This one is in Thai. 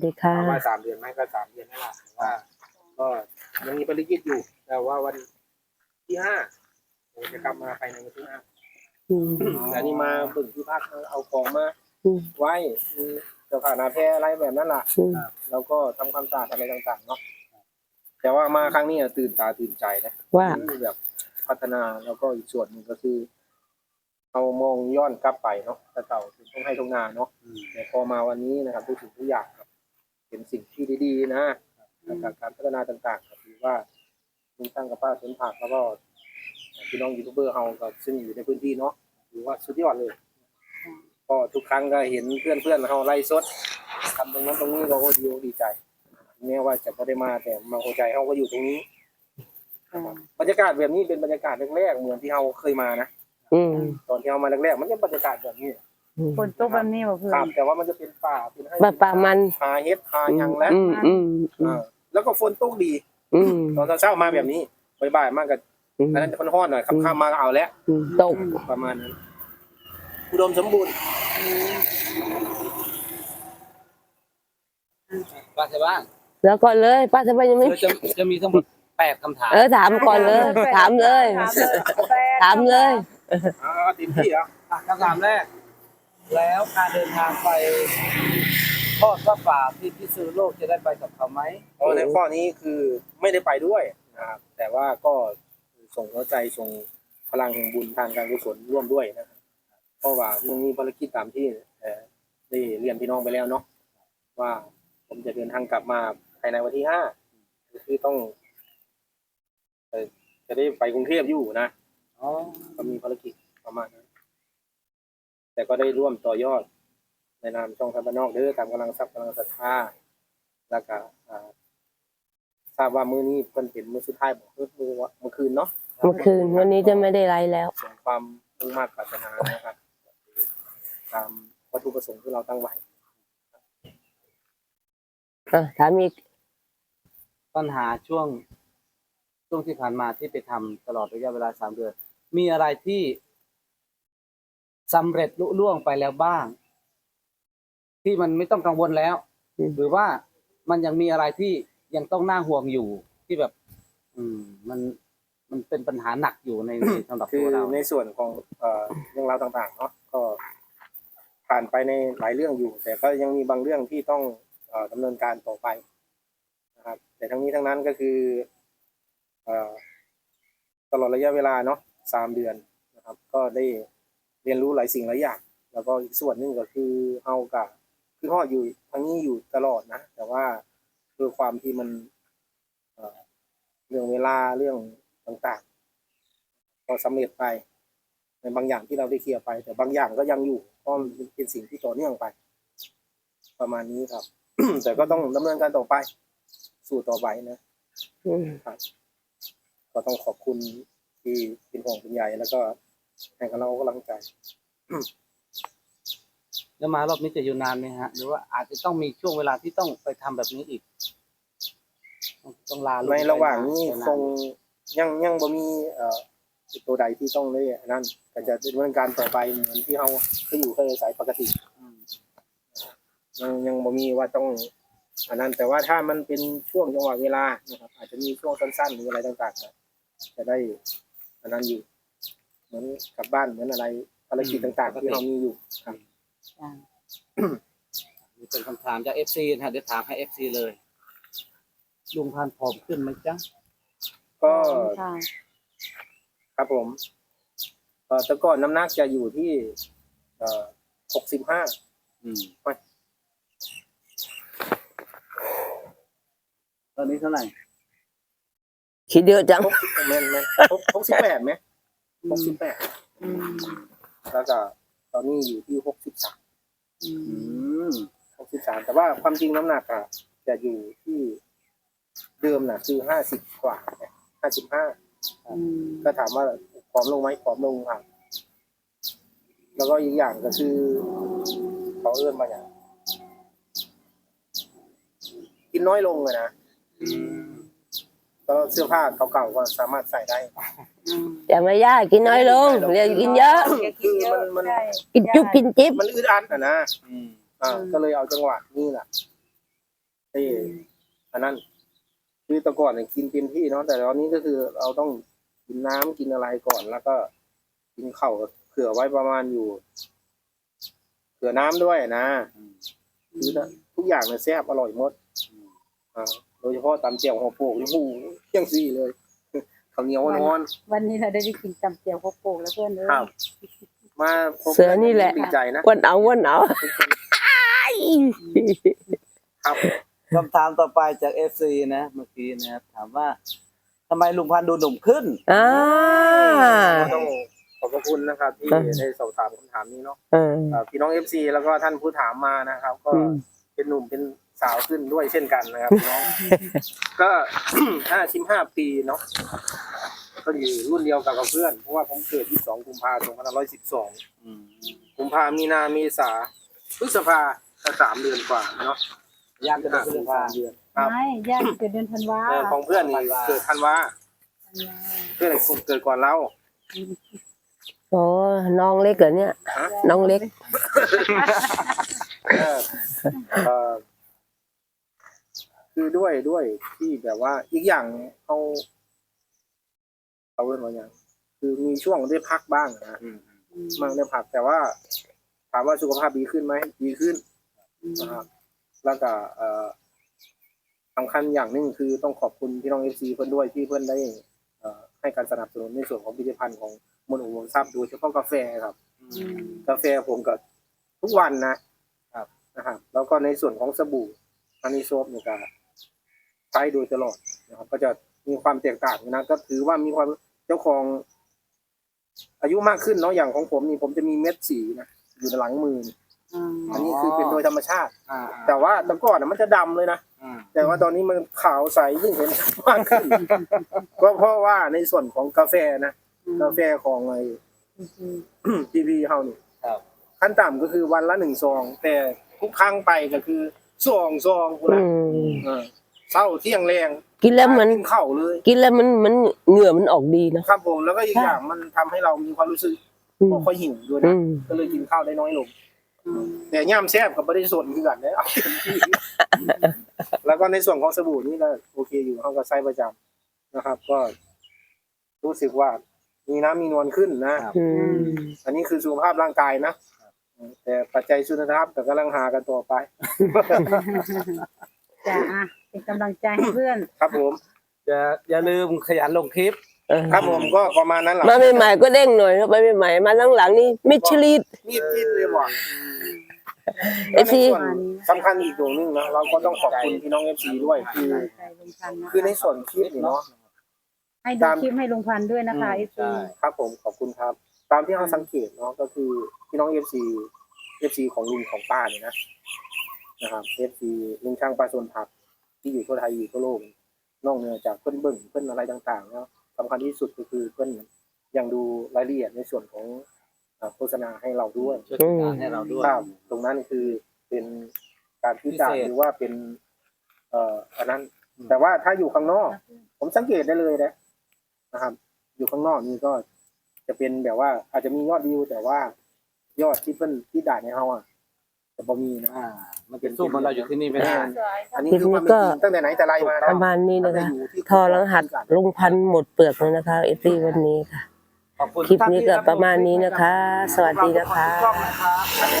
สวัสดีค่ะถามว่าสามเดือนไหมก็สามเดือนนั่นแหละแต่ว่าก็ยังมีภารกิจอยู่ แต่ว่าวันที่ห้าผมจะกลับมาภายในวันที่ห้าอืมแต่นี่มาบึงที่พักเอาของมาอืมไว้มีเสื้อผ้าหนาแพรอะไรแบบนั้นล่ะอืมแล้วก็ทำความสะอาดอะไรต่างๆเนาะแต่ว่ามาครั้งนี้อะตื่นตาตื่นใจนะว่าที่แบบพัฒนาแล้วก็อีกส่วนหนึ่งก็คือเอามองย้อนกลับไปเนาะแต่เก่าถึงต้องให้ทงนาเนาะแต่พอมาวันนี้นะครับทุกสิ่งทุกอย่างครับ เป็นสิ่งที่ดีๆนะแล้วก็การพัฒนาต่างๆก็ถือว่าลุงตั้งกับป้าสวนผักแล้วก็พี่น้องยูทูบเบอร์เฮาก็ซึ่งอยู่ในพื้นที่เนาะถือว่าสุดยอดเลยก็ทุกครั้งก็เห็นเพื่อนเพื่อนๆเฮาไล่สดทำตรงนั้นตรงนี้ก็โอ้ดีอกดีใจแม้ว่าจะไม่ได้มาแต่มาหัวใจเฮาก็อยู่ตรงนี้บรรยากาศแบบนี้เป็นบรรยากาศแรกๆเหมือนที่เราเคยมานะอืมตอนที่เรามาแรกๆมันจะบรรยากาศแบบนี้อืม ฝนตกแบบนี้บ่เพื่อครับนแต่ว่ามันจะเป็นป่าเป็นให้ป่าป่ามันหาเฮ็ดหาหยังแล้วอืมอืมอืมอ่าแล้วก็ฝนตกดีอืมตอนเช้าๆมาแบบนี้บ่ายๆมากกับอืมอันนั้นค่อนๆหน่อยค่ำๆมาก็เอาแล้วอืมตกประมาณนั้นอุดมสมบูรณ์ป้าใช่บ้างแล้วก่อนเลยป้าจะไปยังไม่เดี๋ยวจะจะมีทั้งหมดแปดคำถาม เออถามก่อนเลย ถามเลย ถามเลยอ่าเต็มที่อะอะคำถามแรก แล้วการเดินทางไปทอดพระป่าที่พิษณุโลกจะได้ไปกับเขาไหมเพราะในข้อนี้คือไม่ได้ไปด้วยนะครับแต่ว่าก็ส่งหัวใจส่งพลังแห่งบุญทางการกุศลร่วมด้วยนะครับเพราะว่ามันมีภารกิจตามที่เอ่อได้เรียนพี่น้องไปแล้วเนาะว่าผมจะเดินทางกลับมาภายในวันที่ห้าคือต้องเอ่อจะได้ไปกรุงเทพอยู่นะอ๋อก็มีภารกิจประมาณนั้น แต่ก็ได้ร่วมต่อยอดในนามช่องทางบ้านนอกเด้อตามกำลังทรัพย์กำลังศรัทธาแล้วก็อ่าทราบว่ามื้อนี้เพิ่นเป็นมื้อสุดท้ายบอกคือมื้อว่าเมื่อคืนเนาะเมื่อคืนวันนี้จะไม่ได้ไลฟ์แล้วส่งความมุ่งมั่นปรารถนานะครับตามวัตถุประสงค์ที่เราตั้งไว้อะถามอีกปัญหาช่วงช่วงที่ผ่านมาที่ไปทำตลอดระยะเวลาสามเดือน มีอะไรที่ สำเร็จลุล่วงไปแล้วบ้าง ที่มันไม่ต้องกังวลแล้วอืมหรือว่ามันยังมีอะไรที่ยังต้องน่าห่วงอยู่ที่แบบ อืม มันมันเป็นปัญหาหนักอยู่ในในสำหรับคืตัอวเรา ในส่วนของเอ่อเรื่องราวต่างๆเนาะก็ ผ่านไปในหลายเรื่องอยู่ แต่ก็ยังมีบางเรื่องที่ต้องเอ่อดำเนินการต่อไปนะครับ แต่ทั้งนี้ทั้งนั้นก็คือเอ่อตลอดระยะเวลาเนาะสามเดือนนะครับ ก็ได้ เรียนรู้หลายสิ่งหลายอย่าง แล้วก็อีกส่วนหนึ่งก็คือเฮากับคือฮอดอยู่ทั้งนี้อยู่ตลอดนะ แต่ว่าด้วยความที่มันเอ่อเรื่องเวลาเรื่องต่างๆก็สำเร็จไป ในบางอย่างที่เราได้เคลียร์ไป แต่บางอย่างก็ยังอยู่เพราะมันเป็นสิ่งที่ต่อเนื่องไป ประมาณนี้ครับ แต่ก็ต้องดำเนินการต่อไป สู่ต่อไปนะอืมก็ต้องขอบคุณที่เป็นห่วงเป็นใยแล้วก็ ให้กับเรากำลังใจแล้วมารอบนี้จะอยู่นานไหมฮะ หรือว่าอาจจะต้องมีช่วงเวลาที่ต้องไปทำแบบนี้อีก ต้องต้องลาลูกในระหว่างนี้ไปนคงยังยังบ่มีเอ่อตัวใดที่ต้องได้อันนั่นก็จะดำเนินการต่อไปเหมือนที่เราเคยอยู่เคยอาศัยปกติอืมยังยังบ่มีว่าต้องอันนั้นแต่ว่าถ้ามันเป็นช่วงจังหวะเวลานะครับ อาจจะมีช่วงสั้นๆหรืออะไรต่างๆก็จะได้อันนั้นอยู่ เหมือนกลับบ้านเหมือนอะไรภารกิจต่างๆ ที่เรามีอยู่ครับนี่เป็นคำถามจากเอฟซีนะฮะเดี๋ยวถามให้เอฟซีเลยลุงพันธุ์ผอมขึ้นไหมจ๊ะก็ค่ะ ครับผมเอ่อแต่ก่อนน้ำหนักจะอยู่ที่เอ่อหกสิบห้า อืมไป ตอนนี้เท่าไหร่คิดเยอะจังหกสิบแม่นแม่นหกหกสิบแปดไหม หกสิบแปดอืมแล้วก็ตอนนี้อยู่ที่หกสิบสามอือืมมหกสิบสามแต่ว่าความจริงน้ำหนักอะจะอยู่ที่เดิมน่ะ คือห้าสิบกว่าห้าสิบห้าอืมก็ถามว่าผอมลงไหมผอมลงครับแล้วก็อีกอย่างก็คือเขาเอื้อนมาอย่างกินน้อยลงเลยนะอืม ก็เสื้อผ้าเก่าๆก็สามารถใส่ได้อืมแต่ไม่ยากกินน้อยลงเรียกกินเยอะอย่ากินเยอะมันมันใช่กินจุ๊บกินจิ๊บมันอึดอัดอะนะอืมอ่าก็เลยเอาจังหวะนี่แหละที่อันนั้นคือแต่ก่อนเนี่ยกินเต็มที่เนาะแต่ตอนนี้ก็คือเราต้องกินน้ำกินอะไรก่อนแล้วก็ กินข้าวเผื่อไว้ประมาณอยู่เผื่อน้ำด้วยนะคือทุกอย่างเนี่ยแซ่บอร่อยหมดอ่าโดยเฉพาะตำเจียวหัวโปกนี่โอ้โหเที่ ยงซี่เลยข้าวเหนียวนอน วันนี้เราได้กินจำเจียวข้าวโป่งแล้วเพื่อนเอ้ยครับ มาพบเสือนี่แหละดีใจนะวันเอาวันเอาครับคำถามต่อไปจากเอฟซีนะเมื่อกี้นะครับถามว่าทำไมลุงพันธุ์ดูหนุ่มขึ้นอ่าต้องขอบพระคุณนะครับที่ครับได้สอบถามคำถามนี้เนาะเอออ่าพี่น้องเอฟซีแล้วก็ท่านผู้ถามมานะครับ ก็อืมเป็นหนุ่มเป็น สาวขึ้นด้วยเช่นกันนะครับพี่น้องก็ ห้าสิบห้าปีเนาะก็อยู่รุ่นเดียวกับเพื่อนเพราะว่าผมเกิดที่สองกุมภาพันธ์สองพันห้าร้อยสิบสองกุมภามีนาเมษาพฤษภาก็สามเดือนกว่าเนาะยากจะเป็นพฤษภาเดือนครับไม่ญาติเกิดเดือนธันวาเออของเพื่อนนี่เกิดธันวาธันวาเพื่อนเกิดก่อนเราโอ้น้องเล็กเหรอเนี่ยฮะน้องเล็กเออเอ่อ คือด้วยด้วยที่แบบว่าอีกอย่างเขาเขาเรียกว่าอย่างคือมีช่วงได้พักบ้างนะมั่งได้พักแต่ว่า ถามว่าสุขภาพดีขึ้นไหมดีขึ้นนะครับแล้วก็เอ่อสำคัญอย่างหนึ่งคือต้องขอบคุณพี่น้องเอฟซีเพื่อนด้วยที่เพื่อนได้เอ่อให้การสนับสนุนในส่วนของผลิตภัณฑ์ของมนต์อุโมงค์ทรัพย์โดยเฉพาะกาแฟครับ กาแฟผมก็ทุกวันนะครับนะครับ แล้วก็ในส่วนของสบู่อันนี้โซฟเนี่ยก็ ใช้โดยตลอดนะครับ ก็จะมีความแตกต่างนะก็ถือว่ามีความเจ้าของอายุมากขึ้นเนาะอย่างของผมนี่ผมจะมีเม็ดสีนะอยู่ในหลังมือนี่อันนี้คือเป็นโดยธรรมชาติอ่าแต่ว่าแต่ก่อนน่ะมันจะดำเลยนะอ่าแต่ว่าตอนนี้มันขาวใสยิ่งเห็นชัดมากขึ้นก็เพราะว่าในส่วนของกาแฟนะกาแฟของไอ้พีพีเฮานี่ครับขั้นต่ำก็คือวันละหนึ่งซอง แต่ทุกครั้งไปก็คือสองซองกูอืละม เออเช้าเที่ยงแรงกินแล้วมันกินข้าวเลย กินแล้วมันมันเหงื่อมันออกดีนะครับผมแล้วก็อีกอย่างมันทำให้เรามีความรู้สึกอืมบ่ค่อยหิวด้วยอืนะมก็เลยกินข้าวได้น้อยลงแต่ย่ามแซ่บกับบริสุทธิ์คือกันนะเอาเต็มที่แล้วก็ในส่วนของสบู่นี่ก็โอเคอยู่เขาก็ใช้ประจำนะครับ ก็รู้สึกว่ามีน้ำมีนวลขึ้นนะอืมอันนี้คือสุขภาพร่างกายนะแต่ปัจจัยสุขภาพก็กำลังหากันต่อไป จ้าอะเป็นกำลังใจให้เพื่อน ครับผมจะอย่าลืมขยันลงคลิป เออครับผมก็ประมาณนั้นแหละมาใหม่ๆก็เด้งหน่อยไปใหม่ๆมาหลังๆนี่มิชลิดนี่ที่เลยบอกเอฟซีส่วนสำคัญอีกตรงนึงนะเราก็ต้องขอบคุณพี่น้องเอฟซีด้วยคือ ใจลุงพันธ์ะะคือในส่วนคลิปนี่เนาะ ให้ดูคลิปให้ลุงพันธ์ด้วยนะคะอืมไอซีครับผมขอบคุณครับ ตามที่เราสังเกตเนาะก็คือพี่น้องเอฟซีเอฟซีของลุงของป้าเนี่ยนะ นะครับเอฟซีลุงช่างปลาโซนผัก ที่อยู่ทั่วไทยอยู่ทั่วโลกนอกเหนือจากเพื่อนเบิ่งเพื่อนอะไรต่างๆแล้วสำคัญที่สุดก็คือเพื่อนยังดูรายละเอียดในส่วนของเอ่อโฆษณาให้เราด้วยช่วยติดตามให้เราด้วยครับตรงนั้นคือเป็นการพิจารพิเศษหรือว่าเป็น เอ่ออันนั้นอืมแต่ว่าถ้าอยู่ข้างนอก ผมสังเกตได้เลยนะนะครับ อยู่ข้างนอกนี่ก็จะเป็นแบบว่า อาจจะมียอดวิวแต่ว่ายอดที่เพิ่นที่ด่าในเฮาอะจะบ่มีนะอ่า มันเป็นสู้มันเราอยู่ที่นี่ไม่ได้ อันนี้คือความเป็นจริงตั้งแต่ไหนแต่ไรมาปนะระมาณนี้มันนะจะคะอยู่ที่ทอรหัสลุงพันธุ์หมดเปลือกเลยนะคะเอฟซีวันนี้ค่ะขอบคุณคลิปนี้ก็ประมาณนี้นะคะ สวัสดีนะคะ